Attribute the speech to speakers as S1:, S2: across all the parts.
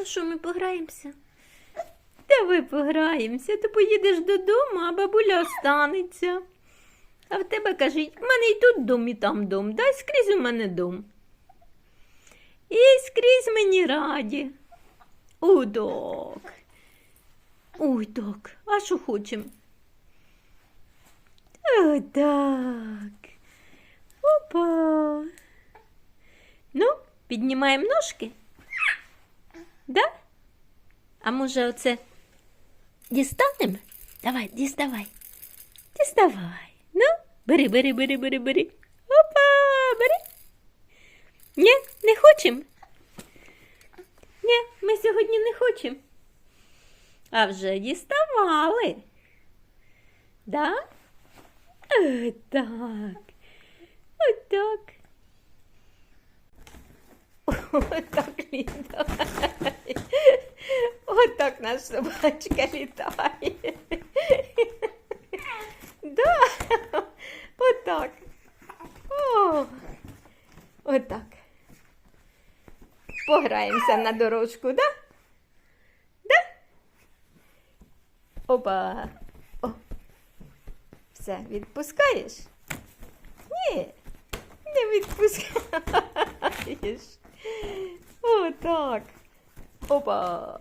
S1: Ну що, ми пограємося? Давай пограємося, ти поїдеш додому, а бабуля останеться. А в тебе кажуть, в мене і тут дом, і там дом. Дай скрізь у мене дом. І скрізь мені раді. Удок. Удок. А що хочемо? О, так. Опа. Ну, піднімаємо ножки. Да? А може оце дістанемо? Давай, діставай. Діставай. Ну, бери, бери, бери, бери, бери. Опа, бери. Ні, не хочемо. Ні, ми сьогодні не хочемо. А вже діставали. Да? Отак. Отак. Отак літає. Отак наш собачка літає. Да. Отак. О. Отак. Пограємося на дорожку, да? Да? Опа. О. Все, відпускаєш? Ні, не відпускаєш. Отак. Опа.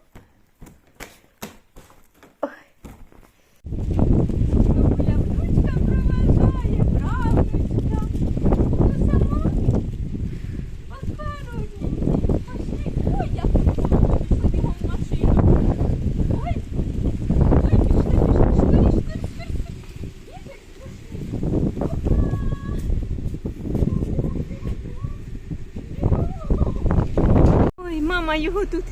S1: Мама його тут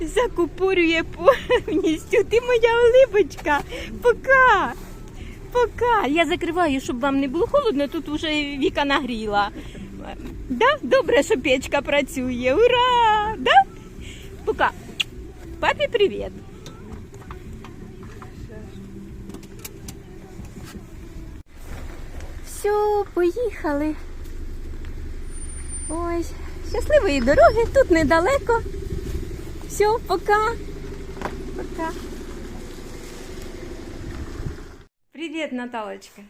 S1: закупорює повністю. Ти моя олибочка. Пока. Пока. Я закриваю, щоб вам не було холодно, тут вже Віка нагріла. Да? Добре, що печка працює. Ура! Да? Пока. Папі привіт. Все, поїхали. Ой, щасливої дороги, тут недалеко. Все, пока. Пока. Привіт, Наталочка.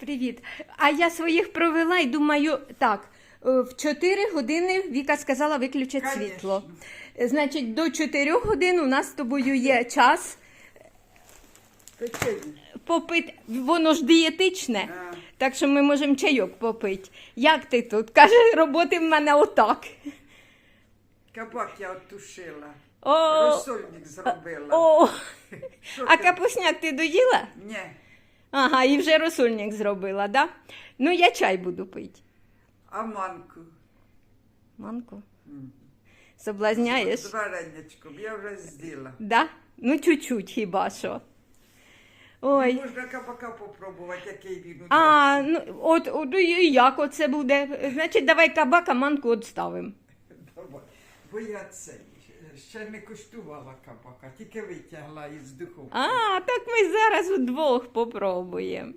S1: Привіт. А я своїх провела і думаю, так, е, в 4 години Віка сказала виключити світло. Е, Значить, до 4 годин у нас з тобою є час. Попити. Воно ж дієтичне. Так що ми можемо чайок попити. Як ти тут? Каже, роботи в мене отак.
S2: Кабак я оттушила.
S1: О,
S2: Розсольник зробила.
S1: о.
S2: Що
S1: А
S2: ти?
S1: капусняк ти доїла?
S2: Ні.
S1: Ага, і вже розсольник зробила, да? Ну, я чай буду пити.
S2: А манку?
S1: Манку. Соблазняєш?
S2: З вареничком. Я вже з'їла.
S1: Да? Ну, чуть-чуть хіба що. Ой.
S2: Можна кабака попробувати, який він
S1: А, ну, от, от і як оце буде? Значить, давай кабака, манку відставимо.
S2: Давай. Бо я це ще не куштувала кабака, тільки витягла із духовки.
S1: А, так ми зараз удвох попробуємо.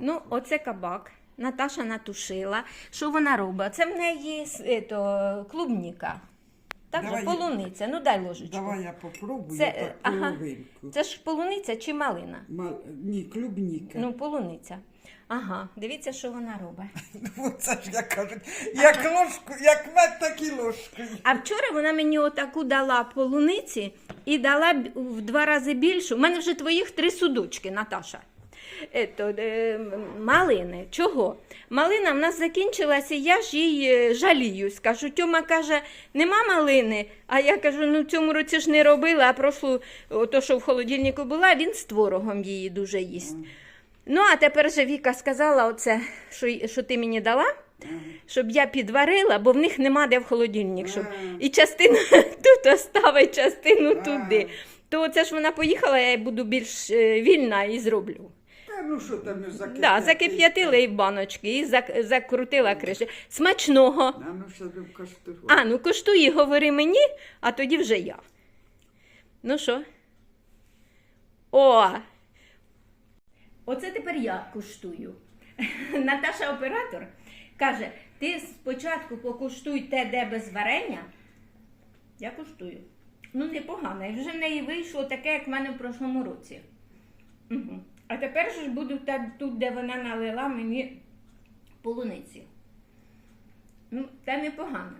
S1: Ну, оце кабак. Наташа натушила. Що вона робить? Це в неї ето, клубніка. Так,
S2: Давай.
S1: полуниця. Ну дай ложечку.
S2: Давай я попробую
S1: Це,
S2: так
S1: ага.
S2: половинку.
S1: Це ж полуниця чи малина?
S2: Мал... Ні, клубніка.
S1: Ну, полуниця. Ага, дивіться, що вона робить.
S2: Ну, це ж я кажу, як ложку, як мед, так і ложкою.
S1: А вчора вона мені отаку дала полуниці і дала в два рази більшу. У мене вже твоїх три судочки, Наташа. Ето, е, малини. Чого? Малина в нас закінчилася, я ж їй е, жаліюсь. Кажу, Тьома каже, нема малини. А я кажу, ну в цьому році ж не робила, а прошлу, то, що в холодильнику була, він з творогом її дуже їсть. Ну, а тепер же Віка сказала оце, що, що ти мені дала, щоб я підварила, бо в них нема де в холодильник. Щоб... І частину тут оставить, частину туди. То це ж вона поїхала, я буду більш е, вільна і зроблю.
S2: Та ну що там ну закип'ятити?
S1: Да, закип'ятила і баночки, і зак- закрутила криші. Смачного.
S2: А ну коштував?
S1: А, ну коштуй і говори мені, а тоді вже я. Ну що? О! Оце тепер я куштую. Наташа оператор каже: ти спочатку покуштуй те, де без варення. Я куштую. Ну, непогано. Вже в неї вийшло таке, як в мене в прошлому році. Угу. А тепер же ж буду та, тут, де вона налила мені полуниці. Ну, це непогано.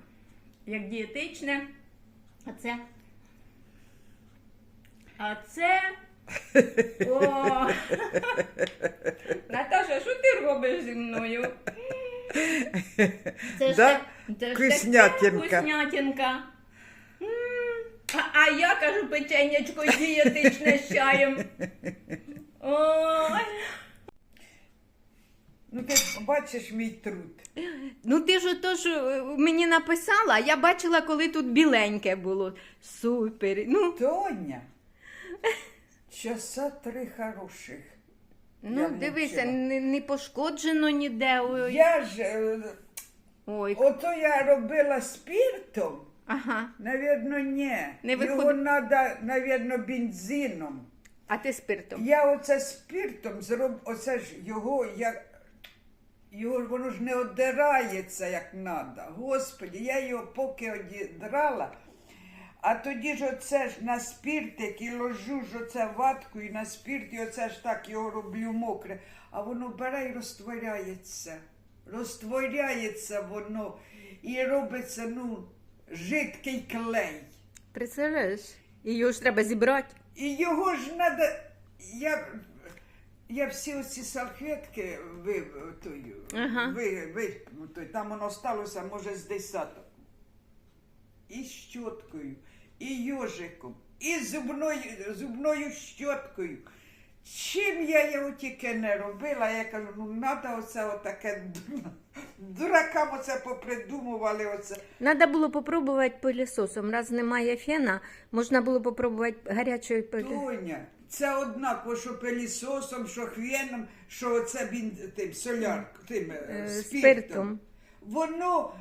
S1: Як дієтичне. А це. А це. О! Наташа, що ти робиш зі мною? Це ж,
S2: Да?
S1: так- це ж
S2: Вкуснятинка.
S1: А, а я кажу печенячко дієтичне з чаєм. Ой.
S2: Ну ти бачиш мій труд.
S1: Ну ти ж ото ж е, мені написала, я бачила, коли тут біленьке було. Супер. Ну,
S2: Тоня. Часа три хороших.
S1: ну
S2: Я
S1: дивися, не, не пошкоджено ніде. Ой.
S2: Я ж, е,
S1: Ой.
S2: ото я робила спіртом.
S1: Ага.
S2: Навірно, ні.
S1: Не
S2: Його треба, навірно, бензином.
S1: А ти спиртом.
S2: Я оце спіртом зроб... оце ж його, я... його воно ж не одирається як треба. Господі, я його поки одідрала, а тоді ж оце ж на спіртик і ложу ж оце ватку і на спірт, і оце ж так його роблю мокре, а воно бере і розтворяється. Розтворяється воно і робиться, ну, жидкий клей.
S1: Представляєш? І його ж треба зібрати.
S2: І його ж треба. Я, я всі оці салфетки ви, тою,
S1: Ага.
S2: ви, ви, той, там воно сталося, може, з десяток. І щоткою, і йожиком, і зубною, зубною щоткою. Чим я його тільки не робила, я кажу, ну треба оце отаке дуракам оце попридумували оце.
S1: Треба було попробувати пилісосом. Раз немає фена, можна було попробувати гарячою пилі.
S2: Тоня, це однаково, що пилісосом, що хвеном, що оце він тим соляр, тим е,
S1: Е,
S2: спиртом. Воно,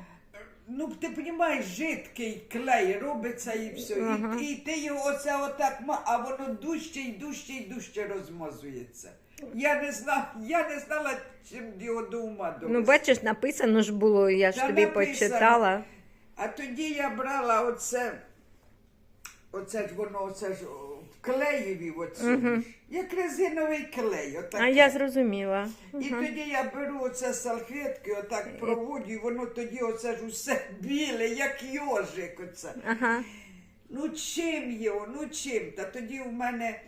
S2: ну ти розумієш, жидкий клей робиться і все.
S1: Ага.
S2: І, і ти його оце отак, ма- а воно дужче і дужче і дужче розмазується. Я не знала, я не знала, чим його до ума довести.
S1: Ну, бачиш, написано ж було, я ж
S2: Та
S1: тобі
S2: написано.
S1: почитала.
S2: А тоді я брала оце, оце ж воно, оце ж о, клеєві оцю. ж, як резиновий клей. Отаке.
S1: А я зрозуміла.
S2: І тоді я беру оце салфетки, отак проводжу, і воно тоді оце ж усе біле, як йожик оце.
S1: Ага.
S2: Ну чим його, ну чим? Та тоді в мене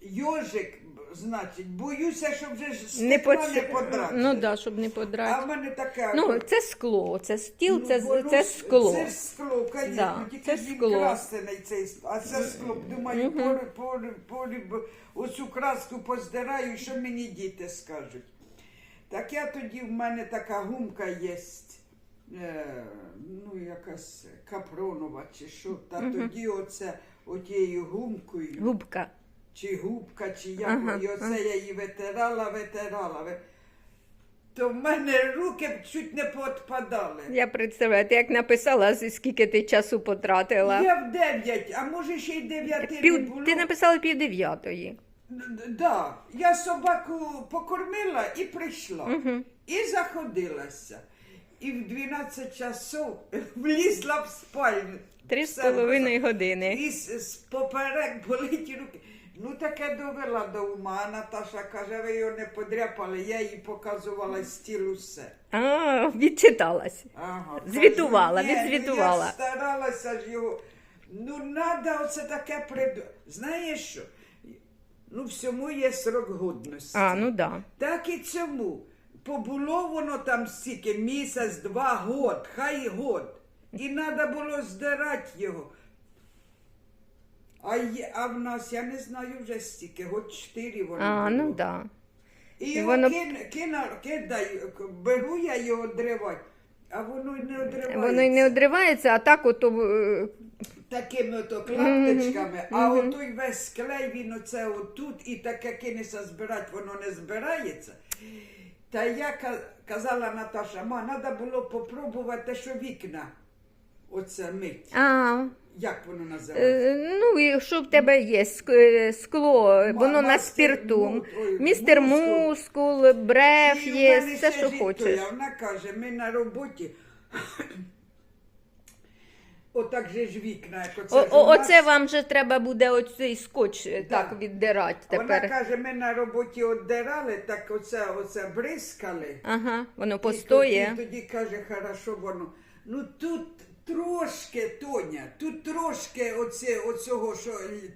S2: йожик, значить, боюся, щоб вже ж
S1: Не, поц...
S2: не подрати.
S1: Ну да, щоб не
S2: А в мене таке.
S1: Ну, це скло, це стіл,
S2: Ну,
S1: це,
S2: воно
S1: це скло.
S2: Це ж скло, звісно,
S1: Да,
S2: тільки
S1: це
S2: він
S1: скло.
S2: красений цей скло. А це скло, думаю,
S1: Мгм.
S2: по, по, по, оцю краску поздираю, що мені діти скажуть. Так я тоді в мене така гумка є. Е, ну, якась капронова чи що. Та тоді оце отією гумкою,
S1: Губка.
S2: Чи губка, чи як,
S1: Ага,
S2: і оце
S1: ага.
S2: я її витирала, витирала. То в мене руки чуть не поотпадали.
S1: Я представляю, ти як написала, скільки ти часу потратила.
S2: Я в дев'ять, а може ще й дев'яти не
S1: Пів...
S2: було.
S1: Ти написала пів дев'ятої.
S2: Да. Я собаку покормила і прийшла.
S1: Угу.
S2: І заходилася. І в 12 часов влізла в спальню.
S1: Три з половиною години.
S2: І поперек болить руки. Ну таке довела до ума. Наташа каже, ви його не подряпали, я їй показувала стіл усе.
S1: А, відчиталась.
S2: Ага,
S1: Звітувала,
S2: кажу, «Ні, ну,
S1: відзвітувала.
S2: Я старалася ж його. Ну, треба оце таке приду. Знаєш що? Ну, всьому є срок годності.
S1: А, ну да.
S2: Так і цьому. Побуло воно там стільки, місяць, два, год, хай год. І треба було здирати його. А, є, а в нас, я не знаю вже стільки, год чотири воно.
S1: А,
S2: було.
S1: ну да.
S2: І
S1: І
S2: його
S1: воно-
S2: кин, кина, кидаю, беру я його дривати, а воно й не одривається.
S1: Воно й не одривається, а так ото. е,
S2: Такими ото клаптичками, а отой весь клей, він оце отут і таке кинеться збирати, воно не збирається. Та я ка- казала Наташа, ма, треба було попробувати, що вікна оце мить.
S1: А,
S2: Як воно називається?
S1: е, ну, і що в тебе є? Ск- е, Скло, воно на
S2: мастер
S1: спірту.
S2: му- ой,
S1: Містер
S2: мускул.
S1: мускул, бреф
S2: І в
S1: є,
S2: мене
S1: все,
S2: ще
S1: що
S2: жінка,
S1: хочеш.
S2: Вона каже, ми на роботі. отак же ж вікна, як оце
S1: О,
S2: ж
S1: о,
S2: нас.
S1: оце вам же треба буде оцей скотч е,
S2: Да.
S1: так віддирати
S2: Вона
S1: тепер.
S2: каже, ми на роботі оддирали, так оце, оце бризкали.
S1: Ага, воно
S2: І
S1: постоє.
S2: тоді, тоді каже, хорошо воно. Ну тут трошки, Тоня, тут трошки оце, оцього, що лі-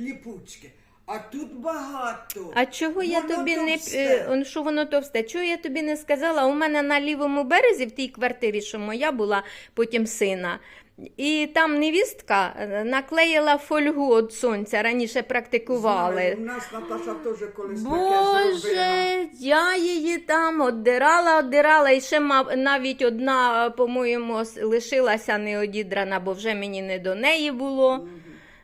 S2: ліпучки, а тут багато.
S1: А чого я тобі не
S2: товсте.
S1: не що воно товсте? Чого я тобі не сказала? У мене на лівому березі, в тій квартирі, що моя була, потім сина. І там невістка е, наклеїла фольгу від сонця, раніше практикували.
S2: Знаю, У нас Наташа теж колись таке зробила.
S1: Боже, я її там оддирала, оддирала, і ще мав, навіть одна, по-моєму, с- лишилася не одідрана, бо вже мені не до неї було.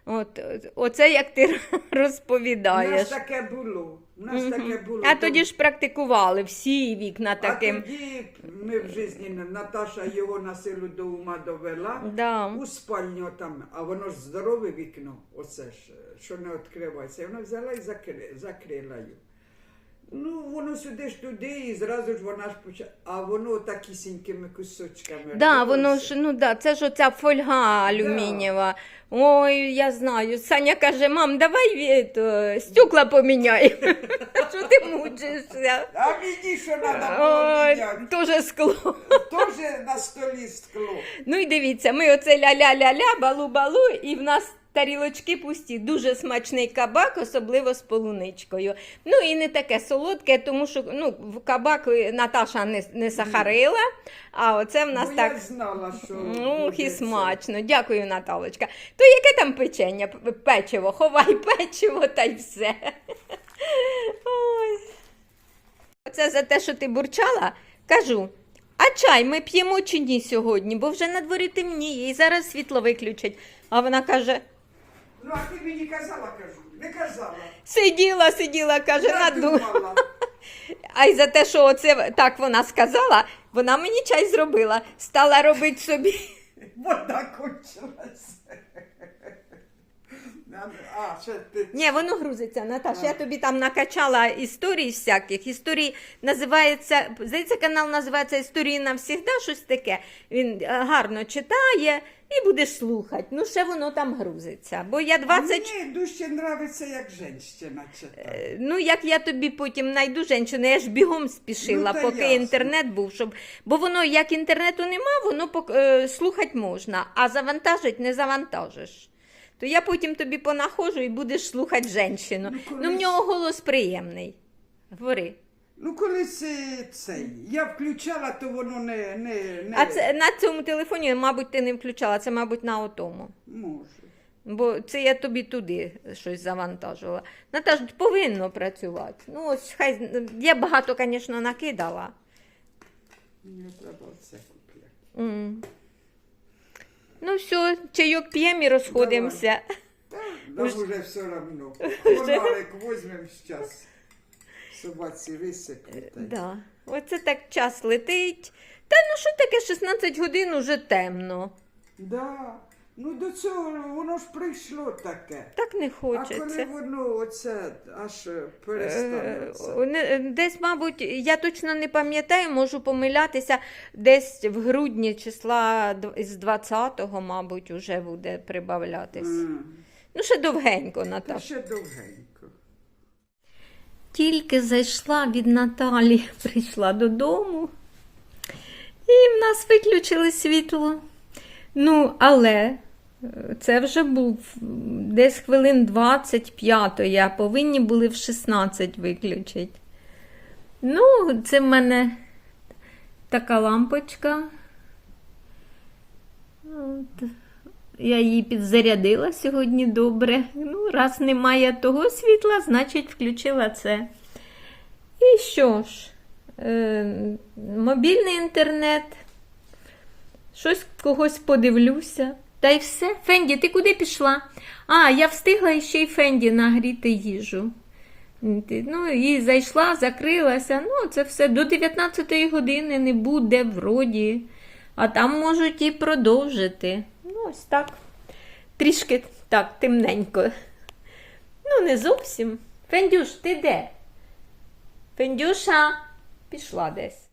S1: От, оце як ти
S2: У
S1: розповідаєш.
S2: нас таке було. У нас таке було.
S1: А тоді ж практикували всі вікна таким.
S2: А тоді ми в житті, Наташа його на силу до ума довела.
S1: Да.
S2: У спальню там, а воно ж здорове вікно, оце ж, що не відкривається. І вона взяла і закри, закрила його. Ну, воно сюди ж туди, і зразу ж вона ж почала. А воно такісінькими кусочками.
S1: Да, воно ж, ну да, це ж оця фольга алюмінієва. Ой, я знаю. Саня каже, мам, давай ві- то, стекла поміняй. Що ти мучишся?
S2: А мені що треба було
S1: Ой,
S2: міняти?
S1: Скло.
S2: Теж на столі скло.
S1: Ну і дивіться, ми оце ля-ля-ля-ля, балу-балу, і в нас тарілочки пусті. Дуже смачний кабак, особливо з полуничкою. Ну і не таке солодке, тому що ну, в кабак Наташа не, не сахарила, а оце в нас
S2: Бо
S1: так.
S2: я знала, що буде
S1: і смачно. Дякую, Наталочка. То яке там печення? Печиво, ховай печиво та й все. Ой. Оце за те, що ти бурчала, кажу. А чай ми п'ємо чи ні сьогодні, бо вже на дворі темніє і зараз світло виключать. А вона каже:
S2: Ну, а ти мені казала, кажу, не казала.
S1: сиділа, сиділа, каже,
S2: Я
S1: на ду...
S2: думала.
S1: А й за те, що оце так вона сказала, вона мені чай зробила. Стала робити собі.
S2: Вода кончилась. А, ще ти.
S1: Ні, воно грузиться, Наташ. Я тобі там накачала історій всяких. Історії називається, здається, канал називається Історії навсігда, щось таке. Він е, гарно читає і будеш слухати. Ну, ще воно там грузиться. Бо я 20...
S2: А мені дужче нравиться, як женщина читає.
S1: Е, Ну, як я тобі потім знайду жінку, я ж бігом спішила,
S2: Ну,
S1: поки
S2: ясно.
S1: інтернет був, щоб. Бо воно, як інтернету нема, воно пок- е, слухати можна, а завантажить не завантажиш. То я потім тобі понаходжу і будеш слухати жінку.
S2: Ну,
S1: Ну, в нього голос приємний. Говори.
S2: Ну, коли це цей, я включала, то воно не, не, не
S1: А це на цьому телефоні, мабуть, ти не включала, це, мабуть, на отому.
S2: може.
S1: Бо це я тобі туди щось завантажила. Наташ, повинно працювати. Ну, ось хай я багато, звісно, накидала.
S2: Мені треба це купляти.
S1: М. Ну все, чайок п'ємо і розходимося.
S2: Нам вже все одно. Фонарик візьмемо зараз. Собаці висиплю.
S1: Да. Оце так час летить. Та ну що таке 16 годин уже темно.
S2: Да. Ну до цього воно ж прийшло таке.
S1: Так не
S2: А коли воно оце аж е,
S1: Е,
S2: перестане.
S1: Десь, мабуть, я точно не пам'ятаю, можу помилятися, десь в грудні числа з 20-го, мабуть, уже буде прибавлятись.
S2: М.
S1: Ну, ще довгенько,
S2: Та
S1: Наташ.
S2: ще довгенько.
S1: Тільки зайшла від Наталі, прийшла додому, і в нас виключили світло. Ну, але е, це вже був десь хвилин 25, а повинні були в 16 виключити. Ну, це в мене така лампочка. От. Я її підзарядила сьогодні добре. Ну, раз немає того світла, значить включила це. І що ж, е, мобільний інтернет, щось когось подивлюся. Та й все. Фенді, ти куди пішла? А, я встигла ще й Фенді нагріти їжу. Ну, і зайшла, закрилася. Ну, це все до 19 години не буде вроді. А там можуть і продовжити. Ну, ось так. Трішки так, темненько. Ну, не зовсім. Фендюш, ти де? Фендюша пішла десь.